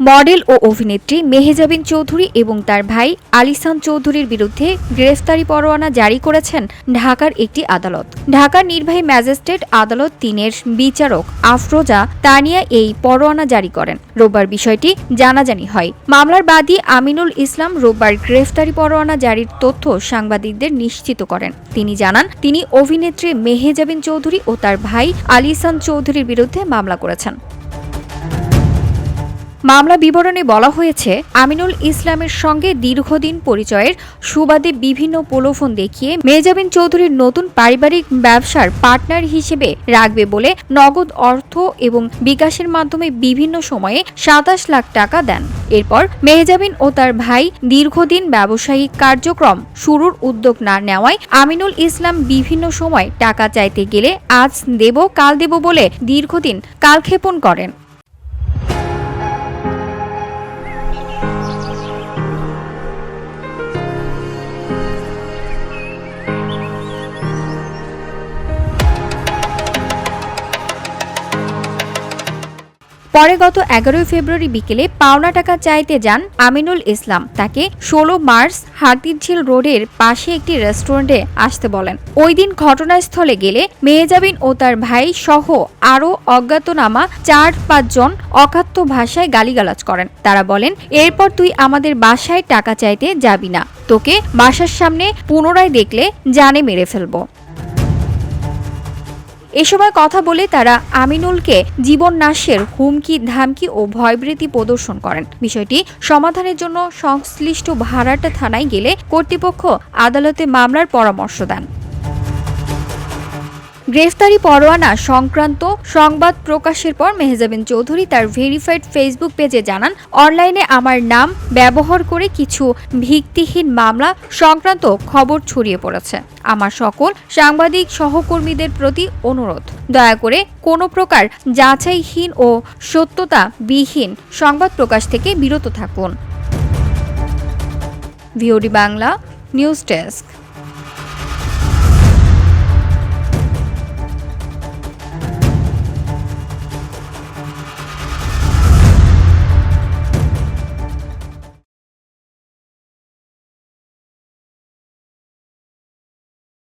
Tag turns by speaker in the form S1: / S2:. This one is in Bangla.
S1: মডেল ও অভিনেত্রী মেহেজাবিন চৌধুরী এবং তার ভাই আলিসান চৌধুরীর বিরুদ্ধে গ্রেফতারি পরোয়ানা জারি করেছেন ঢাকার একটি আদালত। ঢাকার নির্বাহী ম্যাজিস্ট্রেট আদালত তিনের বিচারক আফরোজা তানিয়া এই পরোয়ানা জারি করেন। রোববার বিষয়টি জানাজানি হয়। মামলার বাদী আমিনুল ইসলাম রোববার গ্রেফতারি পরোয়ানা জারির তথ্য সাংবাদিকদের নিশ্চিত করেন। তিনি জানান, তিনি অভিনেত্রী মেহেজাবিন চৌধুরী ও তার ভাই আলিসান চৌধুরীর বিরুদ্ধে মামলা করেছেন। মামলা বিবরণে বলা হয়েছে, আমিনুল ইসলামের সঙ্গে দীর্ঘদিন পরিচয়ের সুবাদে বিভিন্ন প্রলোভন দেখিয়ে মেজাবিন চৌধুরীর নতুন পারিবারিক ব্যবসার পার্টনার হিসেবে রাখবে বলে নগদ অর্থ এবং বিকাশের মাধ্যমে বিভিন্ন সময়ে সাতাশ লাখ টাকা দেন। এরপর মেহজাবিন ও তার ভাই দীর্ঘদিন ব্যবসায়িক কার্যক্রম শুরুর উদ্যোগ না নেওয়ায় আমিনুল ইসলাম বিভিন্ন সময় টাকা চাইতে গেলে আজ দেব, কাল দেব বলে দীর্ঘদিন কালক্ষেপণ করেন। পরে গত এগারোই ফেব্রুয়ারি বিকেলে পাওনা টাকা চাইতে যান আমিনুল ইসলাম। তাকে ষোলো মার্চ হাতিরঝিল রোডের পাশে একটি রেস্টুরেন্টে আসতে বলেন। ওই দিন ঘটনাস্থলে গেলে মেহজাবিন ও তার ভাই সহ আরও অজ্ঞাতনামা চার পাঁচজন অকাত্য ভাষায় গালিগালাজ করেন। তারা বলেন, এরপর তুই আমাদের বাসায় টাকা চাইতে যাবি না। তোকে বাসার সামনে পুনরায় দেখলে জানে মেরে ফেলব। এ সময় কথা বলে তারা আমিনুলকে জীবন নাশের হুমকি, ধামকি ও ভয়ভীতি প্রদর্শন করেন। বিষয়টি সমাধানের জন্য সংশ্লিষ্ট ভাড়াটা থানায় গেলে কর্তৃপক্ষ আদালতে মামলার পরামর্শ দেন। গ্রেফতারি পরোয়ানা সংক্রান্ত সংবাদ প্রকাশের পর মেহজাবিন চৌধুরী তার ভেরিফাইড ফেসবুক পেজে জানান, অনলাইনে আমার নাম, ব্যবহার করে কিছু ভিত্তিহীন মামলা সংক্রান্ত খবর ছড়িয়ে পড়েছে। আমার সকল সাংবাদিক সহকর্মীদের প্রতি অনুরোধ। দয়া করে কোনো প্রকার যাচাইহীন ও সত্যতা বিহীন সংবাদ প্রকাশ থেকে বিরত থাকুন। VOD Bangla news desk.